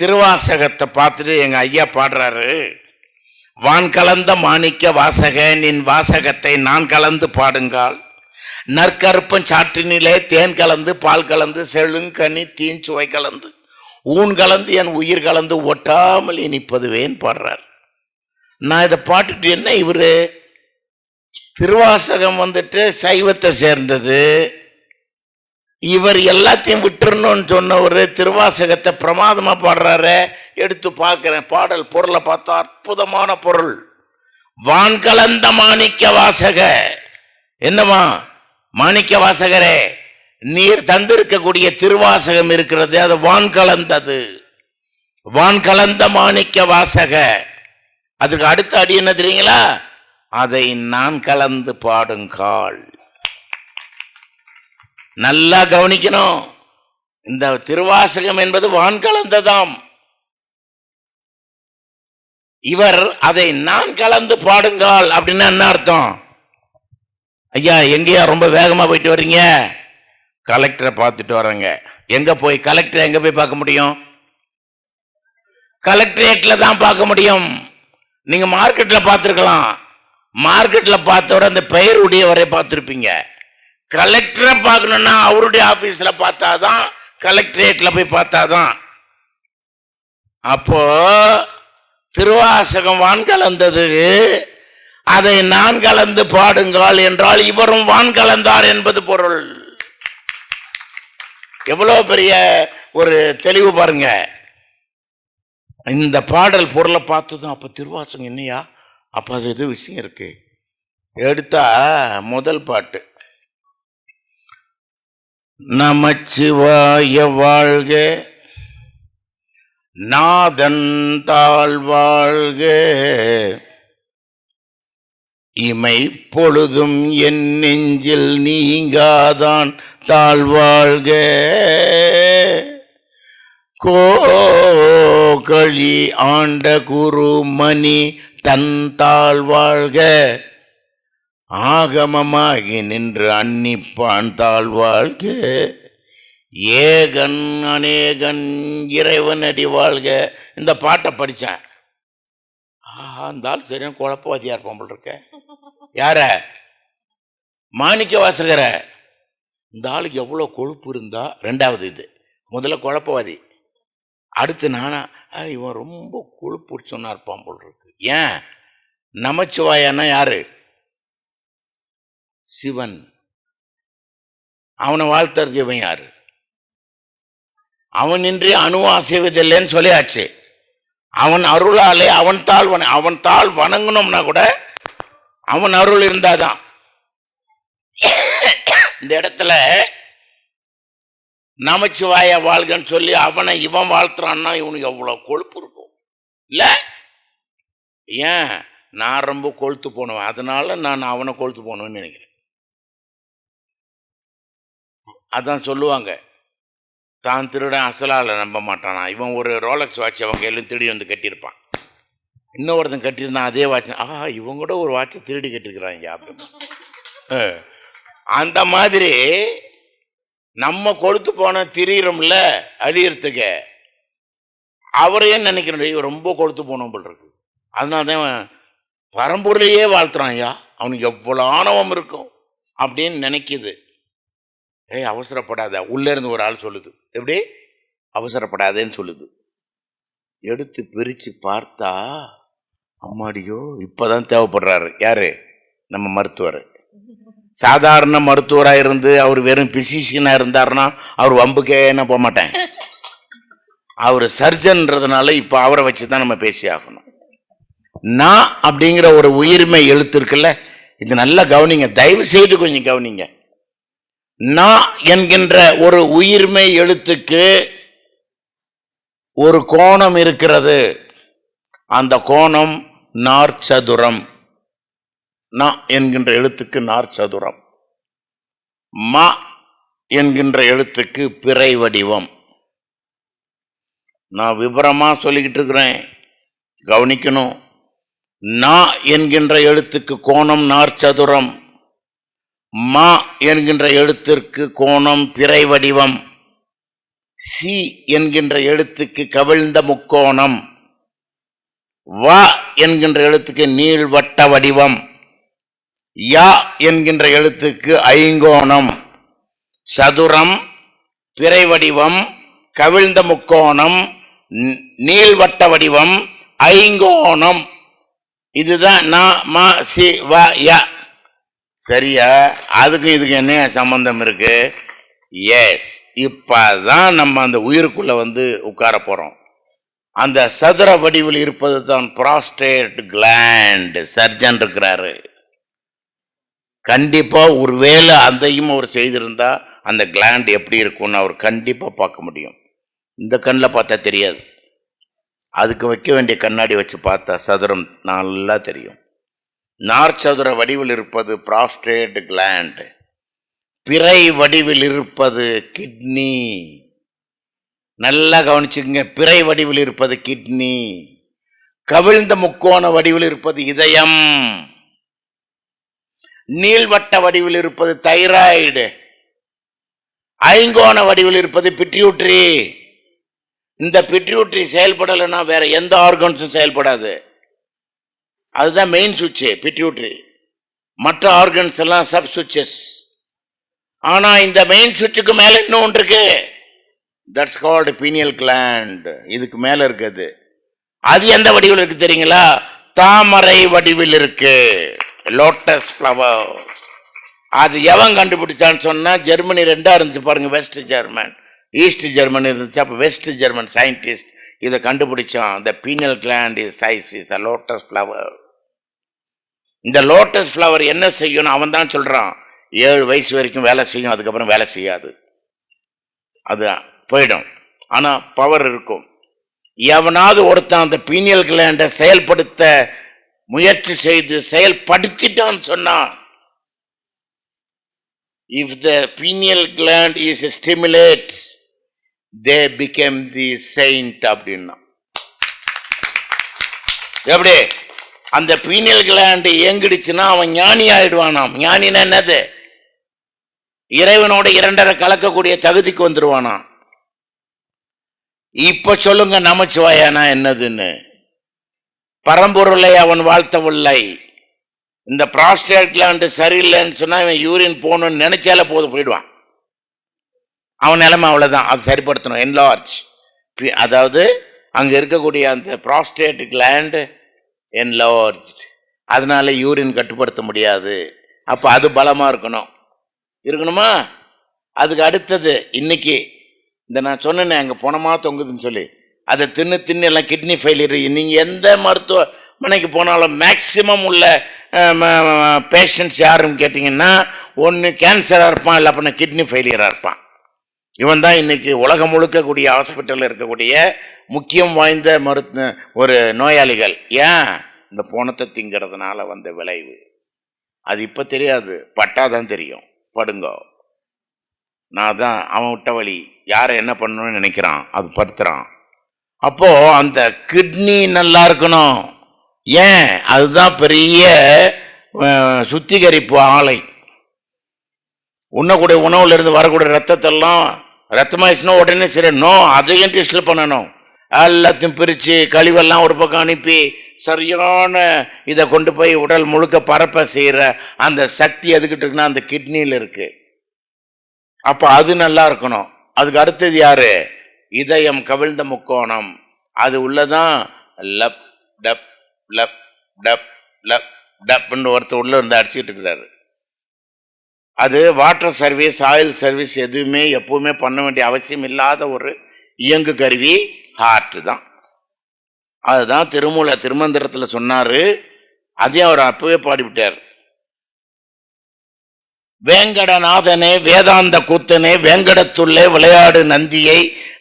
திருவாசகத்தை பார்த்துட்டு எங்கள் ஐயா பாடுறாரு. வான் கலந்த மாணிக்க வாசக நின் வாசகத்தை நான் கலந்து பாடுங்கால். நற்கருப்பம் சாற்றினிலே தேன் கலந்து பால் கலந்து செழுங்கனி தீஞ்சுவை கலந்து. ஊன் கலந்து என் உயிர் கலந்து ஒட்டாமல் இனிப்பதுவேன்னு பாடுறார். நான் இதை பாட்டுட்டு என்ன இவர்? திருவாசகம் வந்துட்டு சைவத்தை சேர்ந்தது. இவர் எல்லாத்தையும் விட்டுறணும்னு சொன்ன ஒரு திருவாசகத்தை பிரமாதமாக பாடுறாரு. எடுத்து பார்க்குறேன். பாடல் பொருளை பார்த்தா அற்புதமான பொருள். வான் கலந்த மாணிக்க வாசக என்னவா மாணிக்க வாசகரே நீர் தந்திருக்கக்கூடிய திருவாசகம் இருக்கிறது அது வான் கலந்தது. வான் கலந்த மாணிக்க வாசக அதுக்கு அடுத்த அடி என்ன தெரியுங்களா? அதை நான் கலந்து பாடுங்கால். நல்லா கவனிக்கணும். இந்த திருவாசகம் என்பது வான் கலந்ததாம். இவர் அதை நான் கலந்து பாடுங்கால் அப்படின்னா என்ன அர்த்தம்? ஐயா எங்கேயா ரொம்ப வேகமா போயிட்டு வர்றீங்க? கலெக்டரை பார்த்துட்டு வர்றேங்க. எங்க போய் கலெக்டரை எங்க போய் பார்க்க முடியும்? கலெக்டரேட்ல தான் பார்க்க முடியும். நீங்க மார்க்கெட்ல பார்த்துருக்கலாம். மார்க்கெட்ல பார்த்தவரை அந்த பெயர் உடையவரை பார்த்துருப்பீங்க. கலெக்டரை பார்க்கணும்னா அவருடைய ஆபீஸ்ல பார்த்தாதான் கலெக்டரேட்ல போய் பார்த்தாதான். அப்போ திருவாசகம் வான் கலந்தது. அதை நான் கலந்து பாடுங்கள் என்றால் இவரும் வான் கலந்தார் என்பது பொருள். எவ்வளோ பெரிய ஒரு தெளிவு பாருங்க. இந்த பாடல் பொருளை பார்த்ததும் அப்போ திருவாசகம் என்னையா? அப்போ அது எதுவும் விஷயம் இருக்கு. எடுத்தா முதல் பாட்டு. நமச்சிவாய வாழ்க. நாதன் தாழ் வாழ்க. இமை பொழுதும் என் நெஞ்சில் நீங்காதான் தாழ்வாழ்க கோகழி ஆண்ட குருமணி தன் தாழ்வாழ்க ஆகமமாகி நின்று அன்னிப்பான் தாழ்வாழ்க. ஏகன் அநேகன் இறைவன் அடி வாழ்க. இந்த பாட்டை படித்தேன் ஆஹா இருந்தாலும் ஆள் சரியான குழப்பவாதியா இருப்பான் இருக்க. யார? மாணிக்க வாசகர. இந்த ஆளுக்கு எவ்வளோ கொழுப்பு இருந்தால் ரெண்டாவது இது. முதல்ல குழப்பவாதி. அடுத்து நானா? இவன் ரொம்ப கொழுப்பு சொன்னார் பாம்பல் இருக்கு. ஏன்? நமச்சிவாயன்னா யாரு? சிவன். அவனை வாழ்த்தறதுக்கு இவன் யாரு? அவனின்றி அணுவும் அசைவதில்லைன்னு சொல்லியாச்சு. அவன் அருளாலே அவன் தாள் வண அவன் தாள் வணங்கணும்னா கூட அவன் அருள் இருந்தாதான். இந்த இடத்துல நமச்சிவாய வாழ்கன்னு சொல்லி அவனை இவன் வாழ்த்துறான்னா இவனுக்கு எவ்வளோ கொழுப்பு இருக்கும். இல்லை? ஏன்? நான் ரொம்ப கொழுத்து போனவன். அதனால நான் அவனை கொழுத்து போனவன்னு நினைக்கிறேன். அதான் சொல்லுவாங்க. தான் திருடன் அசலால் நம்ப மாட்டானா? இவன் ஒரு ரோலக்ஸ் வாட்ச் அவங்க எல்லாம் திருடி வந்து கட்டியிருப்பான். இன்னொருத்தன் கட்டியிருந்தான் அதே வாட்ச் ஆஹா இவங்க கூட ஒரு வாட்சை திருடி கட்டியிருக்கிறாங்க அப்படின்னு அந்த மாதிரி நம்ம கொளுத்து போன திரியிறோம்ல அழியறதுக்கு அவரையும் நினைக்கிறேன் இவன் ரொம்ப கொளுத்து போனோம் போல் இருக்கு. அதனால தான் பரம்பொருளையே வாழ்த்துறான் ஐயா. அவனுக்கு எவ்வளோ ஆணவம் இருக்கும் அப்படின்னு நினைக்கிது. ஏய் அவசரப்படாத. உள்ளேருந்து ஒரு ஆள் சொல்லுது. எப்படி? அவசரப்படாதேன்னு சொல்லுது. எடுத்து பிரித்து பார்த்தா அம்மாடியோ இப்பதான் தேவைப்படுறாரு. யாரு? நம்ம மருத்துவர். சாதாரண மருத்துவராக இருந்து அவர் வெறும் பிசிஷியனாக இருந்தாருன்னா அவர் வம்புக்கே என்ன போக மாட்டேன். அவர் சர்ஜன்றதுனால இப்போ அவரை வச்சு தான் நம்ம பேசி ஆகணும். நான் அப்படிங்கிற ஒரு உயிர்மை எழுத்து இருக்குல்ல இது நல்லா கவனிங்க. தயவு செய்து கொஞ்சம் கவனிங்க. நான் என்கின்ற ஒரு உயிர்மை எழுத்துக்கு ஒரு கோணம் இருக்கிறது. அந்த கோணம் நாற்சதுரம் ந என்கின்ற எழுத்துக்கு நாற்சதுரம் ம என்கின்ற எழுத்துக்கு பிறை வடிவம். நான் விபரமா சொல்லிக்கிட்டு இருக்கிறேன். கவனிக்கணும். நா என்கின்ற எழுத்துக்கு கோணம் நாற்சதுரம் மா என்கின்ற எழுத்திற்கு கோணம் பிறை வடிவம். சி என்கின்ற எழுத்துக்கு கவிழ்ந்த முக்கோணம். வ என்கின்ற எழுத்துக்கு நீள்வட்ட வடிவம். யா என்கின்ற எழுத்துக்கு ஐங்கோணம். சதுரம் பிறை வடிவம் கவிழ்ந்த முக்கோணம் நீள்வட்ட வடிவம் ஐங்கோணம். இதுதான் நா ம சி வ ய. சரியா? அதுக்கும் இதுக்கு என்ன சம்பந்தம் இருக்கு? எஸ் இப்பதான் நம்ம அந்த உயிருக்குள்ள வந்து உட்கார போறோம். அந்த சதுர வடிவில் இருப்பது தான் ப்ராஸ்டேட் கிளாண்ட் சர்ஜன் இருக்கிறாரு. கண்டிப்பா ஒருவேளை அதையும் அவர் செய்திருந்தா அந்த கிளாண்ட் எப்படி இருக்கும்னு அவர் கண்டிப்பா பார்க்க முடியும். இந்த கண்ணில் பார்த்தா தெரியாது. அதுக்கு வைக்க வேண்டிய கண்ணாடி வச்சு பார்த்தா சதுரம் நல்லா தெரியும். நார்ச்சதுர வடிவில் இருப்பது ப்ராஸ்டேட் கிளாண்ட் பிறை வடிவில் இருப்பது கிட்னி நல்லா கவனிச்சுங்க பிறை வடிவில் இருப்பது கிட்னி கவிழ்ந்த முக்கோண வடிவில் இருப்பது இதயம். நீள்வட்ட வடிவில் இருப்பது தைராய்டு ஐங்கோண வடிவில் இருப்பது பிட்யூட்ரி இந்த பிட்யூட்ரி செயல்படலைன்னா வேற எந்த ஆர்கன்ஸும் செயல்படாது. அதுதான் மெயின் சுவிட்சு பிட்யூட்ரி மற்ற ஆர்கன்ஸ் எல்லாம் சப் சுவிச்சஸ் ஆனால் இந்த மெயின் சுவிட்சுக்கு மேலே இன்னும் ஒன்று இருக்கு. தட்ஸ் கால்டு பீனியல் கிளாண்ட் இதுக்கு மேலே இருக்குது அது. எந்த வடிவில் இருக்கு தெரியுங்களா? தாமரை வடிவில் இருக்கு. லோட்டஸ் ஃப்ளவர் அது எவன் கண்டுபிடிச்சான்னு சொன்னால் ஜெர்மனி ரெண்டாக இருந்துச்சு பாருங்க வெஸ்ட் ஜெர்மன் ஈஸ்ட் ஜெர்மன் இருந்துச்சு அப்போ வெஸ்ட் ஜெர்மன் சயின்டிஸ்ட் இதை கண்டுபிடிச்சான். The pineal gland is size is a lotus flower இந்த லோட்டஸ் ஃப்ளவர் என்ன செய்யணும் அவன் தான் சொல்கிறான் ஏழு வயசு வரைக்கும் வேலை செய்யும் அதுக்கப்புறம் வேலை செய்யாது. அது போயிடும். ஆனால் பவர் இருக்கும். எவனாவது ஒருத்தன் அந்த பீனியல் கிளாண்டை செயல்படுத்த முயற்சி செய்து செயல்படுத்திட்டான்னு சொன்னான். If the pineal gland is stimulate they become the saint அப்படின்னா. எப்படி? அந்த பீனியல் கிளாண்டு இயங்கிடுச்சுன்னா அவன் ஞானி ஆயிடுவானாம். ஞானினா என்னது? இறைவனோட இரண்டரை கலக்கக்கூடிய தகுதிக்கு வந்துடுவானாம் இப்ப சொல்லுங்க நமச்சிவாயானா என்னதுன்னு. பரம்பொருளை அவன் வாழ்த்தவில்லை. இந்த ப்ராஸ்டேட் கிளாண்டு சரியில்லைன்னு சொன்னா இவன் யூரின் போகணும்னு நினைச்சால போது போயிடுவான். அவன் நிலைமை அவ்வளவுதான் அது சரிப்படுத்தணும் என்லார்ஜ் அதாவது அங்க இருக்கக்கூடிய அந்த ப்ராஸ்டேட் கிளாண்டு என்லார்ஜ் அதனால யூரின் கட்டுப்படுத்த முடியாது. அப்போ அது பலமாக இருக்கணும். இருக்கணுமா? அதுக்கு அடுத்தது இன்னைக்கு இந்த நான் சொன்னேனே அங்கே போனமாக தொங்குதுன்னு சொல்லி அதை தின்னு தின்னு எல்லாம் கிட்னி ஃபெயிலியர் நீங்கள் எந்த மருத்துவமனைக்கு போனாலும் மேக்சிமம் உள்ள பேஷண்ட்ஸ் யாருன்னு கேட்டிங்கன்னா ஒன்று கேன்சராக இருப்பான் இல்லை அப்படின்னா கிட்னி ஃபெயிலியராக இருப்பான். இவன் தான் இன்னைக்கு உலகம் முழுக்கக்கூடிய ஹாஸ்பிட்டலில் இருக்கக்கூடிய முக்கியம் வாய்ந்த மருத்துவ ஒரு நோயாளிகள். ஏன்? இந்த போனத்தை திங்கிறதுனால வந்த விளைவு. அது இப்போ தெரியாது. பட்டாதான் தெரியும். படுங்கோ. நான் தான் அவன் விட்ட வழி யாரை என்ன பண்ணணும்னு நினைக்கிறான்? அது படுத்துகிறான் அப்போது அந்த கிட்னி நல்லா இருக்கணும். ஏன்? அதுதான் பெரிய சுத்திகரிப்பு ஆலை. உண்ணக்கூடிய உணவுல இருந்து வரக்கூடிய ரத்தத்தெல்லாம் ரத்தமாயிடுச்சுன்னா உடனே சரி நோ அதையும் டெஸ்டில் பண்ணணும். எல்லாத்தையும் பிரித்து கழிவெல்லாம் ஒரு பக்கம் அனுப்பி சரியான இதை கொண்டு போய் உடல் முழுக்க பரப்ப செய்கிற அந்த சக்தி எதுக்கிட்டு இருக்குன்னா அந்த கிட்னியில் இருக்குது அப்போ அது நல்லா இருக்கணும். அதுக்கு அடுத்தது யார்? இதயம் கவிழ்ந்த முக்கோணம். அது உள்ளதான் லப் டப் லப் டப் லப் டப்னு ஒருத்தர் உள்ளே இருந்து அடிச்சுட்டு இருக்கிறாரு. அது வாட்டர் சர்வீஸ் ஆயில் சர்வீஸ் எதுவுமே எப்பவுமே பண்ண வேண்டிய அவசியம் இல்லாத ஒரு இயங்கு கருவி ஹார்ட் தான். அதுதான் திருமூல திருமந்திரத்தில் சொன்னார். அதையும் அவர் அப்பவே பாடிவிட்டார். வேங்கடநாதனே வேதாந்த கூத்தனே வேங்கடத்துள்ளே விளையாடு நந்தியை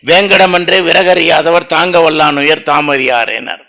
வேங்கடமன்றே விறகறியாதவர் தாங்க வல்லான் உயர் தாமறியாரேனர்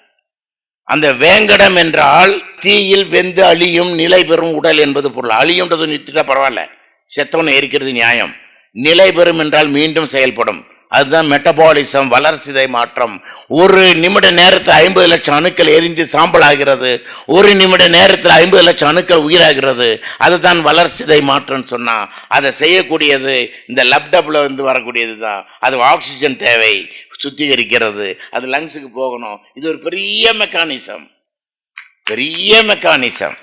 அந்த வேங்கடம் என்றால் தீயில் வெந்து அழியும் நிலை பெறும் உடல் என்பது பொருள். அழியும்ன்றது நிறுத்திட்டா பரவாயில்ல. செத்தவனை எரிக்கிறது நியாயம். நிலை பெறும் என்றால் மீண்டும் செயல்படும். அதுதான் மெட்டபாலிசம் வளர்சிதை மாற்றம். ஒரு நிமிட நேரத்தில் ஐம்பது லட்சம் அணுக்கள் எரிஞ்சு சாம்பல் ஆகிறது. ஒரு நிமிட நேரத்தில் ஐம்பது லட்சம் அணுக்கள் உயிராகிறது. அதுதான் வளர்சிதை மாற்றம்னு சொன்னால் அதை செய்யக்கூடியது இந்த லேப்டாப்பில் இருந்து வரக்கூடியது தான். அது ஆக்சிஜன் தேவை சுத்திகரிக்கிறது. அது லங்ஸுக்கு போகணும். இது ஒரு பெரிய மெக்கானிசம் பெரிய மெக்கானிசம்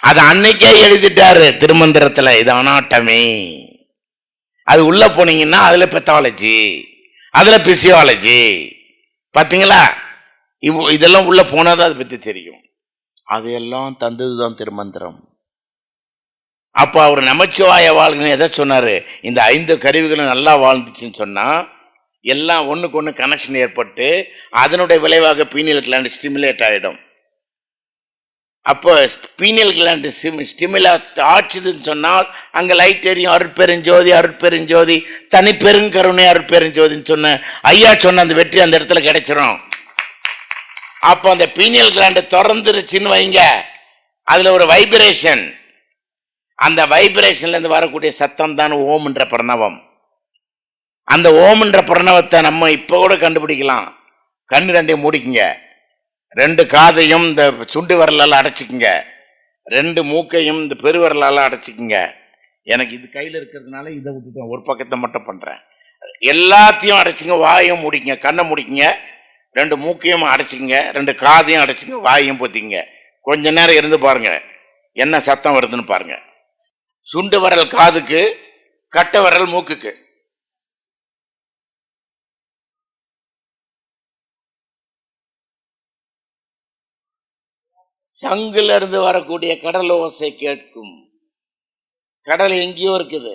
அது அன்னைக்கே எழுதிட்டாரு திருமந்திரத்தில். இது அனாட்டமி. அது உள்ள போனீங்கன்னா அதுல பெத்தாலஜி அதுல பிசியாலஜி பார்த்தீங்களா இவ் இதெல்லாம் உள்ள போனாதான் அதை பற்றி தெரியும். அதையெல்லாம் தந்ததுதான் திருமந்திரம். அப்போ அவர் நமச்சிவாய வாழ்க்கை எதை சொன்னார்? இந்த ஐந்து கருவிகளும் நல்லா வாழ்ந்துச்சுன்னு சொன்னால் எல்லாம் ஒன்றுக்கு ஒன்று கனெக்ஷன் ஏற்பட்டு அதனுடைய விளைவாக பீனியல் கிளாண்ட் ஸ்டிமுலேட் ஆகிடும் அப்போ பீனியல் கிளாண்ட் ஸ்டிமிலா ஆச்சுதுன்னு சொன்னால் அங்கே லைட் எரியும் அருட்பெருஞ்சோதி அருட்பெருஞ்சோதி தனிப்பெருங்கருணை அருட்பெருஞ்சோதின்னு சொன்ன ஐயா சொன்ன அந்த வெற்றி அந்த இடத்துல கிடைச்சிரும். அப்போ அந்த பீனியல் கிளாண்டு திறந்துருச்சுன்னு வைங்க. அதில் ஒரு வைப்ரேஷன். அந்த வைப்ரேஷன்லேருந்து வரக்கூடிய சத்தம் தான் ஓம்ன்ற பிரணவம். அந்த ஓம்ன்ற பிரணவத்தை நம்ம இப்போ கூட கண்டுபிடிக்கலாம். கண்ணு ரெண்டையும் மூடிக்குங்க. ரெண்டு காதையும் இந்த சுண்டு விரலால் அடைச்சிக்குங்க. ரெண்டு மூக்கையும் இந்த பெருவிரலால் அடைச்சிக்குங்க. எனக்கு இது கையில் இருக்கிறதுனால இதை விட்டுட்டேன் ஒரு பக்கத்தை மட்டும் பண்ணுறேன் எல்லாத்தையும் அடைச்சிங்க வாயும் முடிக்குங்க கண்ணை முடிக்குங்க. ரெண்டு மூக்கையும் அடைச்சிக்கங்க ரெண்டு காதையும் அடைச்சிங்க வாயையும் பொத்திங்க கொஞ்ச நேரம் இருந்து பாருங்க என்ன சத்தம் வருதுன்னு பாருங்க. சுண்டு விரல் காதுக்கு கட்டை விரல் மூக்குக்கு. சங்குல இருந்து வரக்கூடிய கடல் ஓசை கேட்கும். கடல் எங்கேயோ இருக்குது.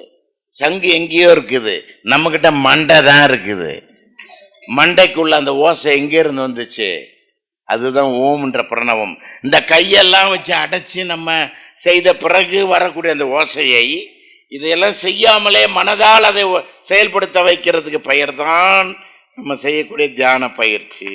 சங்கு எங்கேயோ இருக்குது. நம்ம கிட்ட மண்டை தான் இருக்குது. மண்டைக்குள்ள அந்த ஓசை எங்கே இருந்து வந்துச்சு? அதுதான் ஓம்ன்ற பிரணவம். இந்த கையெல்லாம் வச்சு அடைச்சி நம்ம செய்த பிறகு வரக்கூடிய அந்த ஓசையை இதையெல்லாம் செய்யாமலே மனதால் அதை செயல்படுத்த வைக்கிறதுக்கு பெயர் தான் நம்ம செய்யக்கூடிய தியான பயிற்சி.